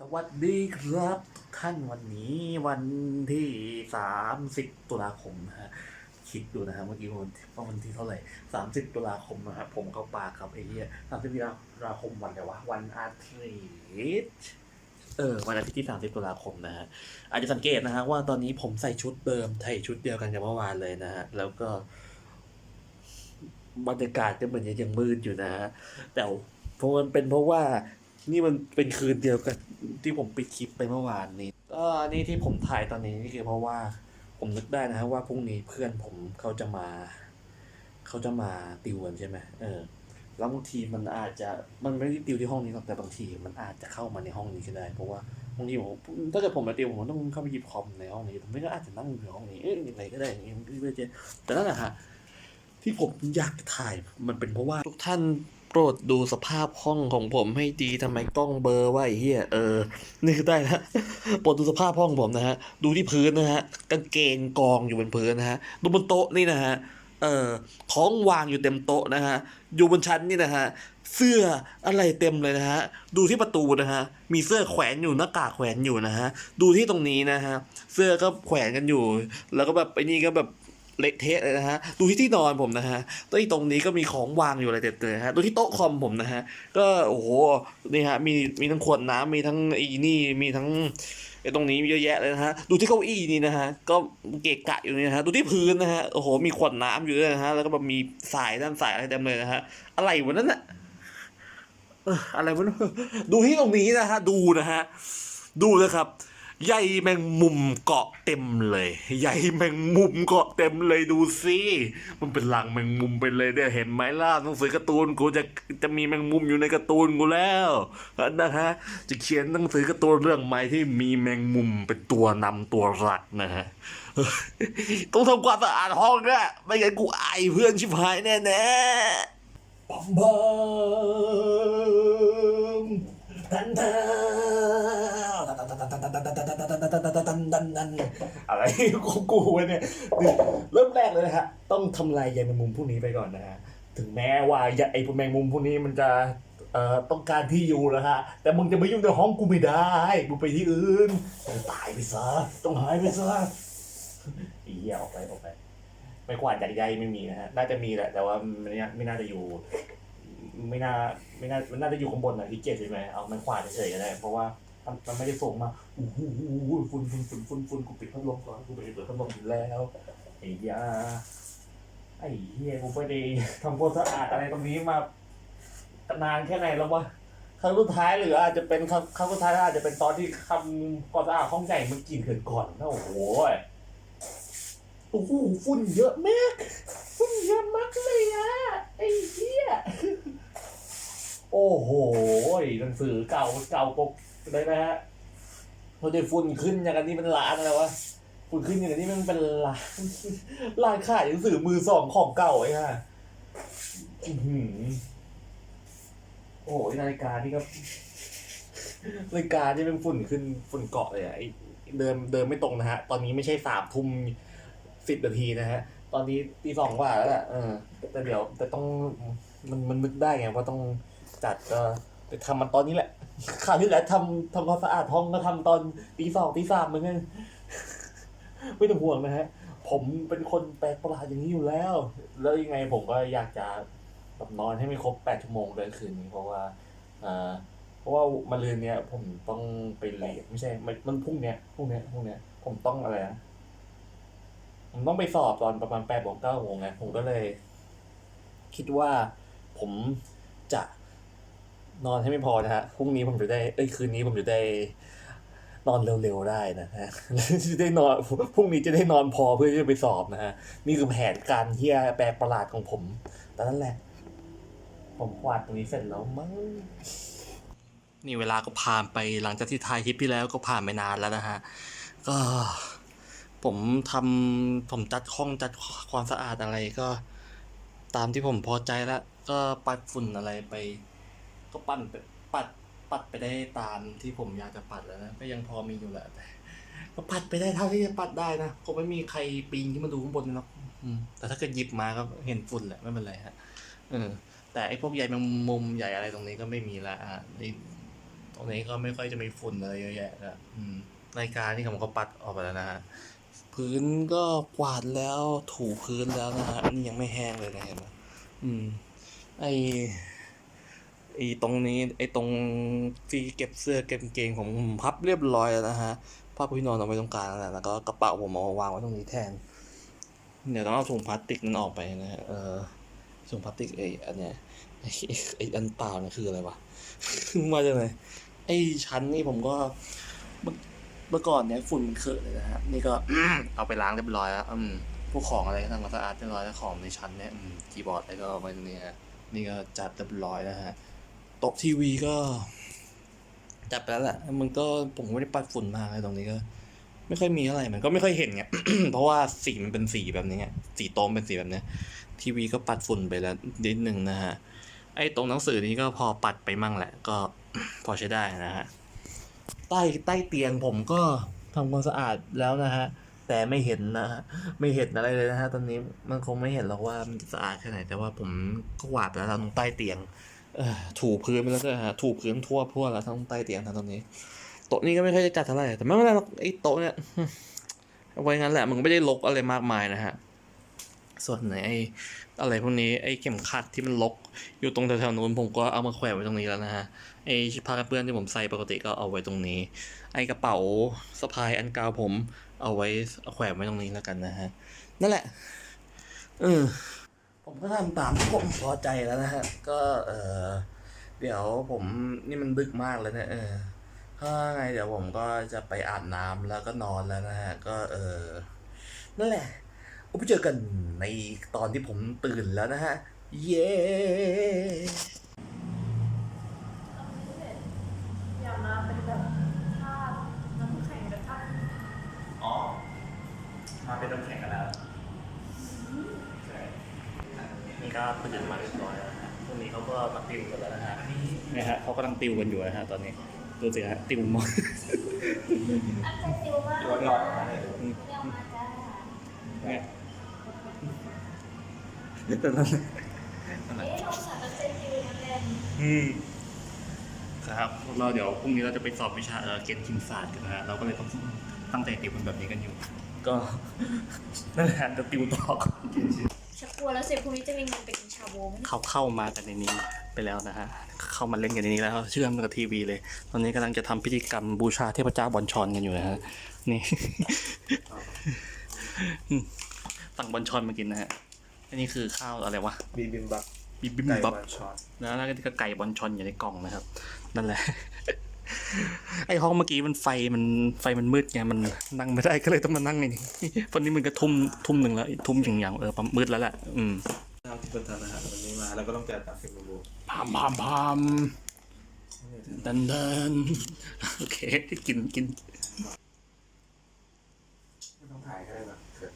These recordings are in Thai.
สวัสดีครับทุกท่านวันนี้วันที่สามสิบตุลาคมนะฮะคิดดูนะฮะเมื่อกี้วันว่าวันที่เท่าไหร่สามสิบตุลาคมนะครับผมเข้าปากครับไอ้เหี้ยสามสิบตุลาคมวันอะไรวะวันอาทิตย์เออวันอาทิตย์ที่สามสิบตุลาคมนะฮะอาจจะสังเกตนะฮะว่าตอนนี้ผมใส่ชุดเดิมใส่ชุดเดียวกันกับเมื่อวานเลยนะฮะแล้วก็บรรยากาศก็เหมือนยังมืดอยู่นะฮะแต่เพราะมันเป็นเพราะว่า นี่มันเป็นคืนเดียวกันที่ผมปิดคลิปไปเมื่อวานนี้ก็อันนี้ที่ผมถ่ายตอนนี้นี่คือเพราะว่าผมนึกได้นะฮะว่าพรุ่งนี้เพื่อนผมเขาจะมา เขาจะมาติวกันใช่ไหมเออแล้วบางทีมันอาจจะมันไม่ได้ติวที่ห้องนี้หรอกแต่บางทีมันอาจจะเข้ามาในห้องนี้ก็ได้ เพราะว่าบางทีผมถ้าเกิดผมมาติวผมต้องเข้าไปหยิบคอมในห้องนี้ผมไม่ก็อาจจะนั่งอยู่ห้องนี้เอ๊ะยังไงก็ได้อย่างเงี้ยเพื่อจะแต่นั่นแหละฮะที่ผมอยากถ่ายมันเป็นเพราะว่าทุกท่าน รดดูสภาพห้องของผมให้ดีทำไมกล้องเบอร์ว่าไอ้เหี้ยเออนี่คือได้แล้วโปรดดูสภาพห้องผมนะฮะ ดูที่พื้นนะฮะ กางเกงกองอยู่บนพื้นนะฮะ ดูบนโต๊ะนี่นะฮะ เออของวางอยู่เต็มโต๊ะนะฮะ อยู่บนชั้นนี่นะฮะ เสื้ออะไรเต็มเลยนะฮะ ดูที่ประตูนะฮะ มีเสื้อแขวนอยู่หน้ากากแขวนอยู่นะฮะ ดูที่ตรงนี้นะฮะ เสื้อก็แขวนกันอยู่ แล้วก็แบบไอ้นี่ก็แบบ เละเทะเลยนะฮะ ดูที่ที่นอนผมนะฮะตัวที่ตรงนี้ก็มีของวางอยู่อะไรเต็มเลยฮะ ดูที่โต๊ะคอมผมนะฮะ ก็โอ้โห นี่ฮะ มีมีทั้งขวดน้ำมีทั้งอีนี่ มีทั้งไอ้ตรงนี้มีเยอะแยะเลยนะฮะ ดูที่เก้าอี้นี่นะฮะ ก็เกะกะอยู่นี่นะฮะ ดูที่พื้นนะฮะ โอ้โห มีขวดน้ำอยู่ด้วยนะฮะ แล้วก็แบบมีสายด้านสายอะไรเต็มเลยนะฮะ อะไรวะนั่นน่ะอะไรวะนั่นดูที่ตรงนี้นะฮะ ดูนะฮะ ดูนะครับ ใยแมงมุมเกาะเต็มเลยใยแมงมุมเกาะเต็มเลยดูสิมันเป็นหลังแมงมุมไปเลยเนี่ยเห็นไหมล่ะหนังสือการ์ตูนกูจะจะมีแมงมุมอยู่ในการ์ตูนกูแล้วนะฮะจะเขียนหนังสือการ์ตูนเรื่องใหม่ที่มีแมงมุมเป็นตัวนำตัวหลักนะฮะต้องทำความสะอาดห้องด้วยไม่งั้นกูอายเพื่อนชิบหายแน่ๆปัมบัม อะไรของกูเนี่ยเริ่มแรกเลยนะฮะต้องทำลายใยแมงมุมพวกนี้ไปก่อนนะฮะถึงแม้ว่าใยไอ้พวกแมงมุมพวกนี้มันจะเอ่อต้องการที่อยู่นะฮะ แต่มึงจะมายุ่งในห้องกูไม่ได้มึงไปที่อื่นตายไปซะต้องหายไปซะอีเหี้ยออกไปออกไป ไม่กวาดจากใยไม่มีนะฮะน่าจะมีแหละ แต่ว่าไม่น่าไม่น่าจะอยู่ ไม่น่าไม่น่ามันน่าจะอยู่ข้างบนอะที่เจ็ดใช่ไหมเอามันขวาดเฉยๆก็ได้เพราะว่า มันไม่ได้ส่งมาโอ้โหฝุ่นฝุ่นฝุ่นฝุ่นฝุ่นกูปิดพัดลมก่อนกูไปเปิดพัดลมอยู่แล้วไอ้ยาไอ้เหี้ยกูไปได้ทำความสะอาดอะไรตรงนี้มานานแค่ไหนแล้ววะครั้งสุดท้ายหรืออาจจะเป็นครั้งสุดท้ายอาจจะเป็นตอนที่ทำความสะอาดห้องใหญ่มันกินเกินก่อนนะโอ้โหโอ้โหฝุ่นเยอะมากฝุ่นเยอะมากเลยอะไอ้เหี้ยโอ้โหหนังสือเก่าเก่าปก เลยนะฮะเราได้ฝุ่นขึ้นอย่างนี้เป็นล้านอะไรวะฝุ่นขึ้นอย่างนี้มันเป็นล้านล้านขายหนังสือมือสองของเก่าไอ้ห่าอื้อหือโอ้โหนาฬิกานี่ก็นาฬิกาที่เป็นฝุ่นขึ้นฝุ่นเกาะเลยอะเดินเดินไม่ตรงนะฮะ ตอนนี้ไม่ใช่สามทุ่มสิบนาทีนะฮะ ตอนนี้ตีสองกว่าแล้วแหละเออแต่เดี๋ยวแต่ต้องมันมันนึกได้ไงว่าต้องจัดก็ ไปทำมันตอนนี้แหละคราวที่แหล้วทำทำความสะอาดห้องก็ทำตอนตีสองตีสามเหมือนกันไม่ต้องห่วงนะฮะ ผมเป็นคนแปลกประหลาดอย่างนี้อยู่แล้ว แล้วยังไงผมก็อยากจะแบบนอนให้ไม่ครบแปดชั่วโมงเลยคืนนี้เพราะว่าอ่าเพราะว่ามาลืนเนี้ยผมต้องไปเรียนไม่ใช่มันมันพรุ่งเนี้ยพรุ่งเนี้ยพรุ่งเนี้ยผมต้องอะไรนะผมต้องไปสอบตอนประมาณแปดโมงเก้าโมงไงผมก็เลย คิดว่าผมจะ นอนให้ไม่พอนะฮะพรุ่งนี้ผมจะได้เอ้ยคืนนี้ผมจะได้ นอนเร็วๆได้นะฮะจะได้นอนพรุ่งนี้จะได้นอนพอเพื่อที่จะไปสอบนะฮะนี่คือแผนการเฮียแปลกประหลาดของผมแต่นั่นแหละ ผมกวาดตรงนี้เสร็จแล้วมั้งนี่เวลาก็ผ่านไปหลังจากที่ถ่ายคลิปที่แล้วก็ผ่านไปนานแล้วนะฮะก็ผมทำผมจัดห้องจัดความสะอาดอะไรก็ ตามที่ผมพอใจแล้วก็ปัดฝุ่นอะไรไป ก็ปั้นไปปัดปัดไปได้ตามที่ผมอยากจะปัดแล้วนะก็ยังพอมีอยู่แหละแต่ก็ปัดไปได้เท่าที่จะปัดได้นะคงไม่มีใครปีนขึ้นมาดูข้างบนหรอกแต่ถ้าเกิดหยิบมาก็เห็นฝุ่นแหละไม่เป็นไรฮะเออ แต่ไอ้พวกใยแมงมุมใหญ่อะไรตรงนี้ก็ไม่มีละอะตรงนี้ก็ไม่ค่อยจะมีฝุ่นอะไรเยอะแยะนะอืมนาฬิการนี่ผมก็ปัดออกไปแล้วนะฮะพื้นก็กวาดแล้วถูพื้นแล้วนะฮะนนี้ยังไม่แห้งเลยนะเห็นไหมอืมไอ ไอตรงนี้ไอตรงที่เก็บเสื้อเก็บเกงผมพับเรียบร้อยแล้วนะฮะผ้าพี่นอนเอาไว้ตรงกลางแหละแล้วก็กระเป๋าผมเอาวางไว้ตรงนี้แทน เดี๋ยวต้องเอาถุงพลาสติกนั้นออกไปนะฮะเออถุงพลาสติกไออันเนี้ยไอไออันเปล่าเนี่ยคืออะไรวะมาจากไหนไอชั้นนี่ผมก็เมื่อเมื่อก่อนเนี่ยฝุ่นมันเคอะเลยนะฮะนี่ก็เอาไปล้างเรียบร้อยแล้วอืมพวกของอะไรก็ทำความสะอาดเรียบร้อยแล้วของในชั้นเนี่ยอืมคีย์บอร์ดอะไรก็เอาไว้ตรงนี้ฮะนี่ก็จัดเรียบร้อยแล้วฮะ โต๊ะทีวีก็ จัดไปแล้วแหละมันก็ผมไม่ได้ปัดฝุ่นมากเลยตรงนี้ก็ ไม่ค่อยมีอะไรมันก็ไม่ค่อยเห็นไง เพราะว่าสีมันเป็นสีแบบนี้ไงสีโต๊ะเป็นสีแบบนี้ทีวีก็ปัดฝุ่นไปแล้วนิดนึงนะฮะไอ้ตรงหนังสือนี้ก็พอปัดไปมั่งแหละ ก็พอใช้ได้นะฮะใต้ใต้เตียงผมก็ทำความสะอาดแล้วนะฮะแต่ไม่เห็นนะฮะไม่เห็นอะไรเลยนะฮะตอนนี้มันคงไม่เห็นหรอกว่ามันสะอาดแค่ไหนแต่ว่าผมก็หวาดแล้วตรงใต้เตียง ถูพื้นไปแล้วด้วยฮะถูพื้นทั่วทั่วแล้วทั้งใต้เตียงทั้งตรงนี้โต๊ะนี้ก็ไม่ค่อยจะจัดเท่าไหร่แต่ไม่เป็นไรหรอกไอ้โต๊ะเนี่ยเอาไว้งั้นแหละมันก็ไม่ได้ลกอะไรมากมายนะฮะส่วนไหนไอ้อะไรพวกนี้ไอ้เข็มขัดที่มันลกอยู่ตรงแถวๆนู้นผมก็เอามาแขวนไว้ตรงนี้แล้วนะฮะไอ้ผ้ากันเปื้อนที่ผมใส่ปกติก็เอาไว้ตรงนี้ ไอ้กระเป๋าสะพายอันเก่าผมเอาไว้แขวนไว้ตรงนี้แล้วกันนะฮะนั่นแหละเออ ผมก็ทำตามที่ผมพอใจแล้วนะฮะ ก็เออเดี๋ยวผมนี่มันดึกมากแล้วเนี่ยเออถ้าไงเดี๋ยวผมก็จะไปอาบน้ำแล้วก็นอนแล้วนะฮะ ก็เออนั่นแหละก็ไปเจอกันในตอนที่ผมตื่นแล้วนะฮะ เย้อย่ามาเป็นแบบภาพน้ำแข็งกับภาพอ๋อมาเป็นน้ำแข็งกันแล้วใช่ นี่ก็ตื่นมาเรียบร้อยแล้วนะฮะพวกนี้เขาก็มาติวกันแล้วนะฮะนี่ฮะเขากำลังติวกันอยู่นะฮะตอนนี้ดูสิฮะติวหมด อันใจซิลมากย้อนย้อนเรียกมาจ้าไงแต่นั้นเอ๊ะเราสาอันใจซิลมันแรงอืมครับพวกเราเดี๋ยวพรุ่งนี้เราจะไปสอบวิชาเออเกณฑ์คิมศาสตร์กันนะฮะเราก็เลยต้องตั้งใจติวกันแบบนี้กันอยู่ ก็นั่นแหละจะติวต่อก่อน ชักกลัวแล้วเสร็จพรุ่งนี้จะมีเงินไปกินชาบูไหมเนี่ยเขาเข้ามากันในนี้ไปแล้วนะฮะ เข้ามาเล่นกันในนี้แล้ว เชื่อมกับทีวีเลย ตอนนี้กำลังจะทำพิธีกรรมบูชาเทพเจ้าบอลชอนกันอยู่นะฮะ นี่ สั่งบอลชอนมากินนะฮะ อันนี้คือข้าวอะไรวะ บีบิมบับบิบิมไก่บับบอลช็อตแล้วแล้วก็ไก่บอลชอนอยู่ในกล่องนะครับ นั่นแหละ ไอห้องเมื่อกี้มันไฟมันไฟมันมืดไงมันนั่งไม่ได้ก็เลยต้องมานั่งไงนี่วันนี้มันก็ทุ่มทุ่มหนึ่งแล้วทุ่มอย่างอย่างเออประมาณมืดแล้วแหละอืมทำที่เป็นทานอาหารวันนี้มาแล้วก็ต้องจ่ายตังค์สิบรูพามพามพามดันดันโอเคกินกินไม่ต้องถ่ายก็ได้นะเกิด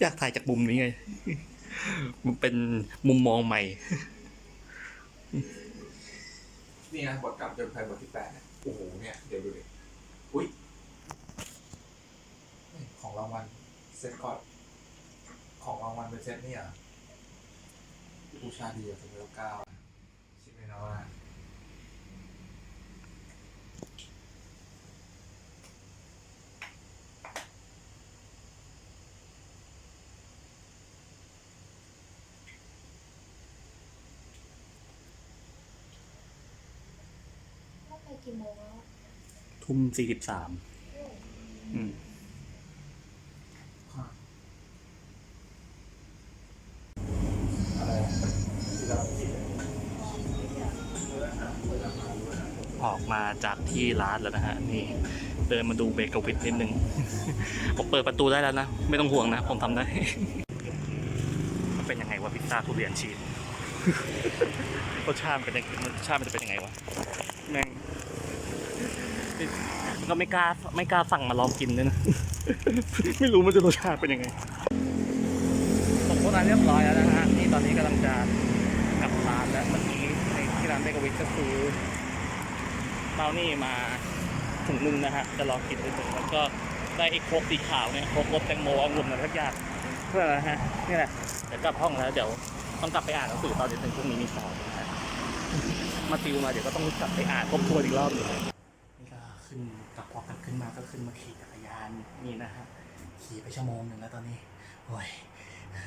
อยากถ่ายจากมุมนี้ไง มันเป็นมุมมองใหม่ นี่นะบทกลับจนไฟบทที่แปดเนี่ยโอ้โหเนี่ยเดี๋ยวดูดิอุ้ยของรางวัลเซตก่อนของรางวัลเป็นเซตนี่ยอะบูชาดีอะสมมติเก้าอะชิเมนาว่า ว่าไป กี่โมงแล้วทุ่มสี่สิบสามอืมอะไรที่เราคิดออกมาจากที่ร้านแล้วนะฮะ นี่ เดินมาดูเบเกอร์วิทนิดนึง ผมเปิดประตูได้แล้วนะ ไม่ต้องห่วงนะ ผมทำได้ มันเป็นยังไงวะพิซซ่าทุเรียนชีสรสชาติมันเป็นยังรสชาติมันจะเป็นยังไงวะ แม่งก็ไม่กล้าไม่กล้าสั่งมาลองกินเลยนะ ไม่รู้มันจะรสชาติเป็นยังไงส่งคนร้านเรียบร้อยแล้วนะฮะนี่ตอนนี้กำลังจะกลับร้านแล้วเมื่อกี้ในที่ร้านเบเกอร์วิทก็คือเบานี่มาถุงนึงนะฮะจะลองกินดูหนึ่งแล้วก็ได้ไอ้โคกสีขาวเนี่ยโคกรสแตงโมองุ่นอะไรสักอย่างเพื่ออะไรฮะนี่แหละเดี๋ยวกลับห้องแล้วเดี๋ยวต้องกลับไปอ่านหนังสือตอนเดี๋ยวถึงพรุ่งนี้มีสอบนะฮะมาติวมาเดี๋ยวก็ต้องกลับไปอ่านทบทวนอีกรอบหนึงนี่ก็ ขึ้นกลับพอกลับขึ้นมาก็ขึ้นมาขี่จักรยานนี่นะฮะขี่ไปชั่วโมงหนึ่งแล้วตอนนี้โอ้ย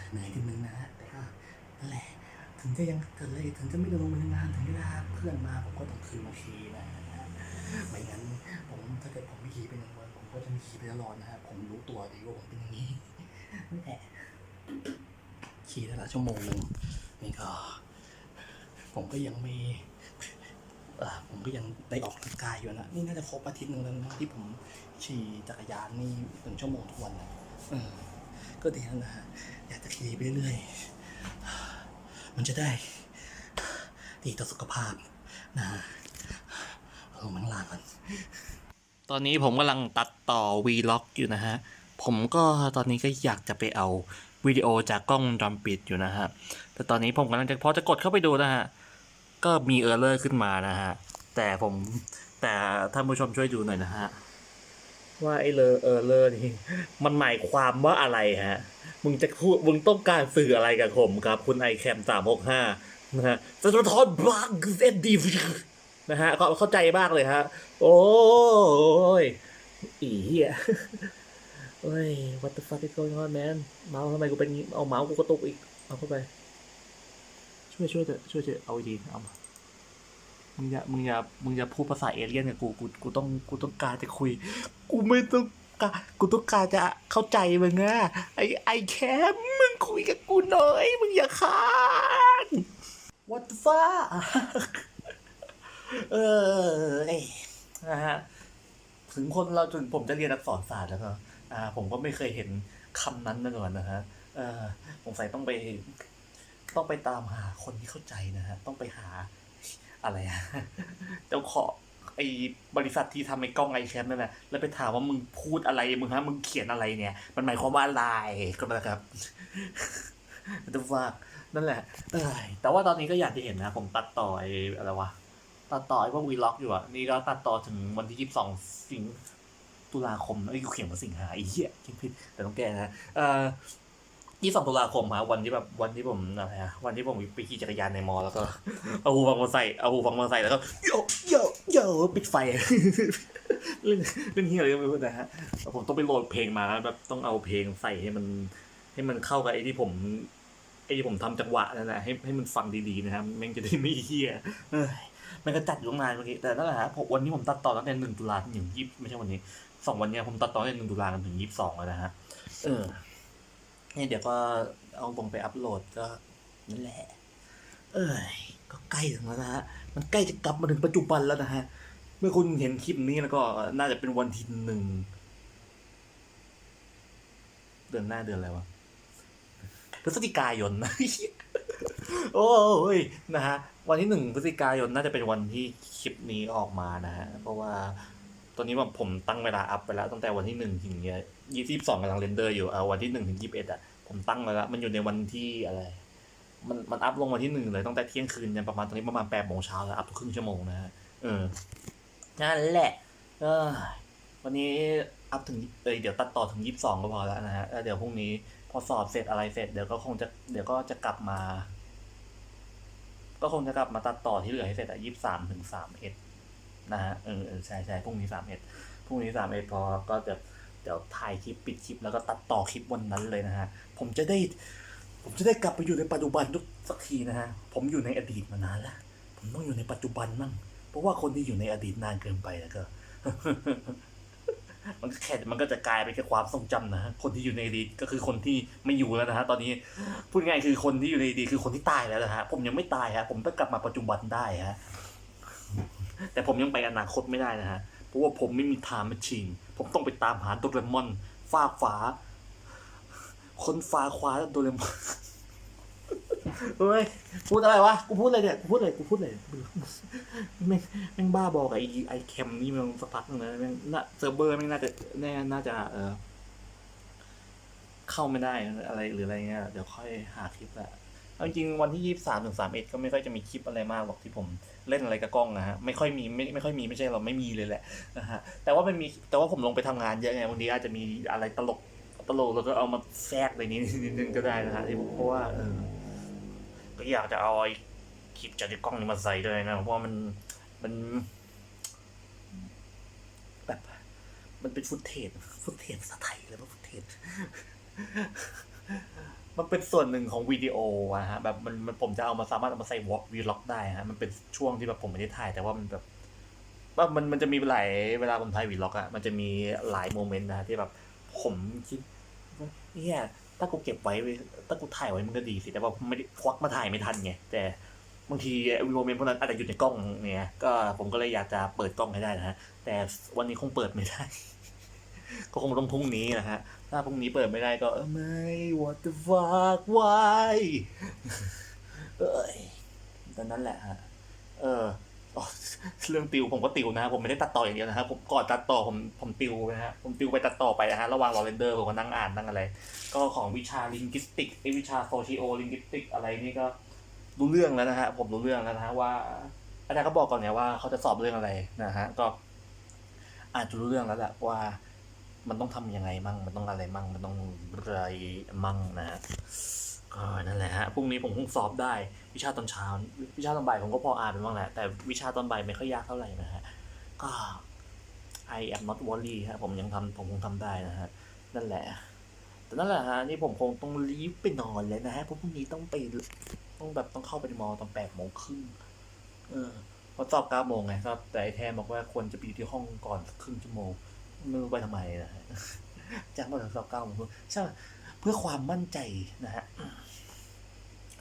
เหนื่อยนิดนึงนะฮะแต่ก็นั่นแหละถึงจะยังเกิดอะไรถึงจะไม่ได้ลงมาทำงานถึงเวลาเพื่อนมาผมก็ต้องขึ้นมาขี่นะไม่งั้นผมถ้าเกิดผมไม่ขี่เป็นอย่งวันผมก็จะไม่ขี่ไปตลอดนะฮะผมรู้ตัวดีว่าผมเป็นอย่างนี้แหละขี่แต่ละชั่วโมงหนึ่งนี่ก็ผมก็ยังไม่ ผมก็ยังได้ออกกำลังกายอยู่นะ นี่น่าจะครบอาทิตย์หนึ่งแล้วนะที่ผมขี่จักรยานนี่หนึ่งชั่วโมงทุกวันนะเออก็ดีแล้วนะฮะอยากจะขี่ไปเรื่อยๆมันจะได้ดีต่อสุขภาพนะลงมังลาก่อนตอนนี้ผมกำลังตัดต่อวีล็อกอยู่นะฮะ ผมก็ตอนนี้ก็อยากจะไปเอาวิดีโอจากกล้องวงจอปิดอยู่นะฮะ แต่ตอนนี้ผมกำลังจะพอจะกดเข้าไปดูนะฮะ ก็มีเออร์เลอร์ขึ้นมานะฮะ แต่ผมแต่ท่านผู้ชมช่วยดูหน่อยนะฮะ ว่าไอ้เลอเออร์เลอร์นี่มันหมายความว่าอะไรฮะ มึงจะพูดมึงต้องการสื่ออะไรกับผมครับ คุณไอแคมสามหกห้านะฮะสะท้อนบลักเอ็ดดีนะฮะก็เข้าใจมากเลยฮะ โอ้ยอีเหี้ยเฮ้ย what the fuck is going on man เมาส์ทำไมกูเป็นงี้เอาเมาส์กูกระตุกอีก เอาเข้าไป ช่วยช่วยเถอะช่วยเถอะเอาดีเอามามึงอย่ามึงอย่ามึงอย่าพูดภาษาเอเลี่ยนกับกูกูกูต้องกูต้องการจะคุย กูไม่ต้องการกูต้องการจะเข้าใจมึงอะไอไอแคมมึงคุยกับกูหน่อยมึงอย่าค้าง what the fuck เออเอ้ยนะฮะถึงคนเราจนผมจะเรียนอักษรศาสตร์แล้วก็อ่า ผมก็ไม่เคยเห็นคำนั้นมาก่อนนะฮะเออสงสัยต้องไป ต้องไปตามหาคนที่เข้าใจนะฮะ ต้องไปหาอะไรอะเจ้าของไอ้บริษัทที่ทำไอ้กล้องไอแคมนั่นแหละแล้วไปถามว่ามึงพูดอะไรมึงฮะมึงเขียนอะไรเนี่ย มันหมายความว่าอะไรก็นะครับแต่ว่านั่นแหละเอ้ยแต่ว่าตอนนี้ก็อยางที่เห็นนะ ผมตัดต่อไอ้อะไรวะตัดต่อไอ้พวกวีล็อกอยู่อะนี่ก็ตัดต่อถึงวันที่ยี่สิบสองสิงตุลาคมไอ้ยเขียนว่าสิงหาไอ้เหี้ยคิดผิดแต่ต้องแก้นะเอ่อ ยี่สองตุลาคมฮะวันที่แบบวันที่ผมอะไรฮะวันที่ผมไปขี่จักรยานในมอแล้วก็เอาหูฟังมาใส่เอาหูฟังมาใส่แล้วก็โยโยโยปิดไฟเล่นเล่นเฮียอะไรก็ไม่รู้นะฮะผมต้องไปโหลดเพลงมาแล้วแบบต้องเอาเพลงใส่ให้มัน ให้มันเข้ากับไอ้ที่ผมไอ้ที่ผมทำจังหวะนั่นแหละให้ให้มันฟังดีๆนะครับแม่งจะได้ไม่เฮียเอ้ยมันก็จัดอยู่งนานเมื่อกี้แต่นั่นแหละฮะวันนี้ผมตัดต่อตั้งแต่หนึ่งตุลาถึงยี่ไม่ใช่วันนี้สองวันเนี้ยผมตัดต่อตั้งแต่หนึ่งตุลาถึงยี่สิบสองแล้วนะฮะเออ นี่เดี๋ยวก็เอาลงไปอัพโหลดก็นั่นแหละ เอ้ย ก็ใกล้ถึงแล้วนะฮะ มันใกล้จะกลับมาถึงปัจจุบันแล้วนะฮะ เมื่อคุณเห็นคลิปนี้แล้วก็น่าจะเป็นวันที่หนึ่งเดือนหน้าเดือนอะไรวะพฤศจิกายน โอ้ยนะฮะ วันที่หนึ่งพฤศจิกายนน่าจะเป็นวันที่คลิปนี้ออกมานะฮะ เพราะว่า ตอนนี้ว่าผมตั้งเวลาอัพไปแล้วตั้งแต่วันที่หนึ่งถึงเนี้ยยี่สิบสองกำลังเรนเดอร์อยู่เอาวันที่หนึ่งถึงยี่สิบเอ็ดอะผมตั้งไว้แล้วมันอยู่ในวันที่อะไร มันมันอัพลงวันที่หนึ่งเลยตั้งแต่เที่ยงคืนยันประมาณตอนนี้ประมาณแปดโมงเช้าแล้วอัพทุกครึ่งชั่วโมงนะฮะเออนั่นแหละ เออวันนี้อัพถึงเอยเดี๋ยวตัดต่อถึงยี่สิบสองก็พอแล้วนะฮะแล้วเดี๋ยวพรุ่งนี้พอสอบเสร็จอะไรเสร็จเดี๋ยวก็คงจะเดี๋ยวก็จะกลับมา ก็คงจะกลับมาตัดต่อที่เหลือให้เสร็จอะยี่สิบสามถึงสามเอ็ด นะฮะเออเออใช่ใช่พรุ่งนี้สามเอ็ดพรุ่งนี้สามเอ็ดพอก็จะเดี๋ยวถ่ายคลิปปิดคลิปแล้วก็ตัดต่อคลิปวันนั้นเลยนะฮะ ผมจะได้ ผมจะได้กลับไปอยู่ในปัจจุบันทุกสักทีนะฮะ ผมอยู่ในอดีตมานานแล้ว ผมต้องอยู่ในปัจจุบันมั่ง เพราะว่าคนที่อยู่ในอดีตนานเกินไปแล้วก็ มันแค่มันก็จะกลายเป็นแค่ความทรงจำนะฮะ คนที่อยู่ในอดีตก็คือคนที่ไม่อยู่แล้วนะฮะ ตอนนี้พูดง่ายคือคนที่อยู่ในอดีตคือคนที่ตายแล้วนะฮะ ผมยังไม่ตายฮะ ผมต้องกลับมาปัจจุบันได้ฮะ แต่ผมยังไปอนาคตไม่ได้นะฮะ เพราะว่าผมไม่มีไทม์แมชชีน ผมต้องไปตามหาโดเรมอนฟ้าฝาคนฟ้าคว้าโดเรมอนเฮ้ยพูดอะไรวะ กูพูดอะไรเนี่ย กูพูดอะไร กูพูดอะไรแม่งแม่งบ้าบอกบไอไอแคมนี่มันสักพักนึงนะแม่งน่าเซิร์ฟเวอร์แม่งน่าจะแน่น่าจะเออเข้าไม่ได้อะไรหรืออะไรเงี้ย เดี๋ยวค่อยหาคลิปละ เอาจริงวันที่ยี่สามถึงสามเอ็ดก็ไม่ค่อยจะมีคลิปอะไรมากหรอกที่ผมเล่นอะไรกับกล้องนะฮะไม่ค่อยมีไม่ไม่ค่อยมีไม่ใช่เราไม่มีเลยแหละนะฮะแต่ว่ามันมีแต่ว่าผมลงไปทำงานเยอะไงวันนี้อาจจะมีอะไรตลกตลกแล้วก็เอามาแทรกในนี้นิดนึงก็ได้นะฮะที่เพราะว่าเออก็อยากจะเอาไอ้คหยิบจากในกล้องนี้มาใส่ด้วยนะเพราะว่ามันมันแบบมันเป็นฟุตเทจฟุตเทจภาษาไทยเลยว่าฟุตเทจ มันเป็นส่วนหนึ่งของวิดีโออะฮะแบบมันมันผมจะเอามาสามารถเอามาใส่วอล์กวีล็อกได้ฮะมันเป็นช่วงที่แบบผมไม่ได้ถ่าย แต่ว่ามันแบบว่ามันมันจะมีหลายเวลาผมถ่ายวีล็อกอะมันจะมีหลายโมเมนต์นะฮะที่แบบผมคิดเนี่ยถ้ากูเก็บไว้ถ้ากูถ่ายไว้มันก็ดีสิ แต่ว่าไม่ได้ควักมาถ่ายไม่ทันไงแต่บางทีวิโมเมนต์พวกนั้นอาจจะอยู่ในกล้องเนี่ยก็ผมก็เลยอยากจะเปิดกล้องให้ได้นะฮะแต่วันนี้คงเปิดไม่ได้ ก็คงต้องพรุ่งนี้นะฮะ ถ้าพรุ่งนี้เปิดไม่ได้ก็เออไม่ what the fuck why เอ้ยตอนนั้นแหละฮะ เออ เรื่องติวผมก็ติวนะฮะผมไม่ได้ตัดต่ออย่างเดียวนะฮะผมก่อนตัดต่อผมผมติวนะฮะผมติวไปตัดต่อไปนะฮะระหว่างรอเรนเดอร์ผมก็นั่งอ่านนั่งอะไร ก็ของวิชาลิงกิสติกไอวิชาโซชิโอลิงกิสติกอะไรนี่ก็รู้เรื่องแล้วนะฮะผมรู้เรื่องแล้วนะฮะว่าอาจารย์ก็บอกก่อนเนี่ยว่าเขาจะสอบเรื่องอะไรนะฮะก็อาจจะรู้เรื่องแล้วแหละว่า มันต้องทำยังไงมั่ง มันต้องอะไรมั่ง มันต้องอะไรมั่งนะฮะก็นั่นแหละฮะ พรุ่งนี้ผมคงสอบได้ วิชาตอนเช้า วิชาตอนบ่ายผมก็พออ่านไปบ้างแหละ แต่วิชาตอนบ่ายไม่ค่อยยากเท่าไหร่นะฮะ ก็ I am not worry ฮะ ผมยังทำผมคงทำได้นะฮะ นั่นแหละ แต่นั่นแหละฮะ นี่ผมคงต้องรีบไปนอนเลยนะฮะ เพราะพรุ่งนี้ต้องไป ต้องแบบต้องเข้าไปในมอตอนแปดโมงครึ่งเออเพอสอบเก้าโมงไงครับ แต่ไอแทนบอกว่าควรจะไปอยู่ที่ห้องก่อนสักครึ่งชั่วโมง ไม่รู้ไปทำไมนะฮะจากมาถึงสอบเก้าโมงใช่เพื่อความมั่นใจนะฮะ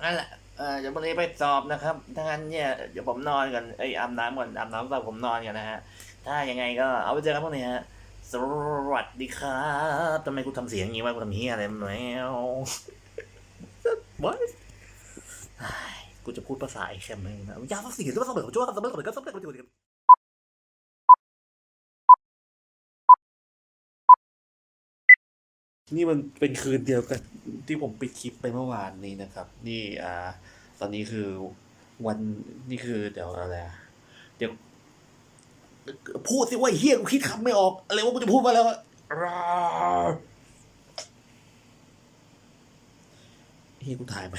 นั่นแหละเดี๋ยววันนี้ไปสอบนะครับถ้างั้นเนี่ยเดี๋ยวผมนอนกันไอยอาบน้ำก่อนอาบน้ำสอบผมนอนกันนะฮะ ถ้ายังไงก็เอาไปเจอกันพวกนี้ฮะ สวัสดีครับทำไมกูทำเสียงอย่างนี้วะกูทำเฮียอะไรแมว What กูจะพูดภาษาไอ้แคมเองนะยาวสักสี่หรือว่าสองเบิร์กจ้วกับสองเบิร์กสองเบิร์กสองเบิร์กสองเบิร์ก นี่มันเป็นคืนเดียวกันที่ผมปิดคลิปไปเมื่อวานนี้นะครับ นี่อ่า ตอนนี้คือวันนี่คือเดี๋ยวอะไรเดี๋ยวพูดสิว่าเฮียกูคิดคำไม่ออก อะไรว่ากูจะพูดมาแล้วอะเฮียกูถ่ายไหม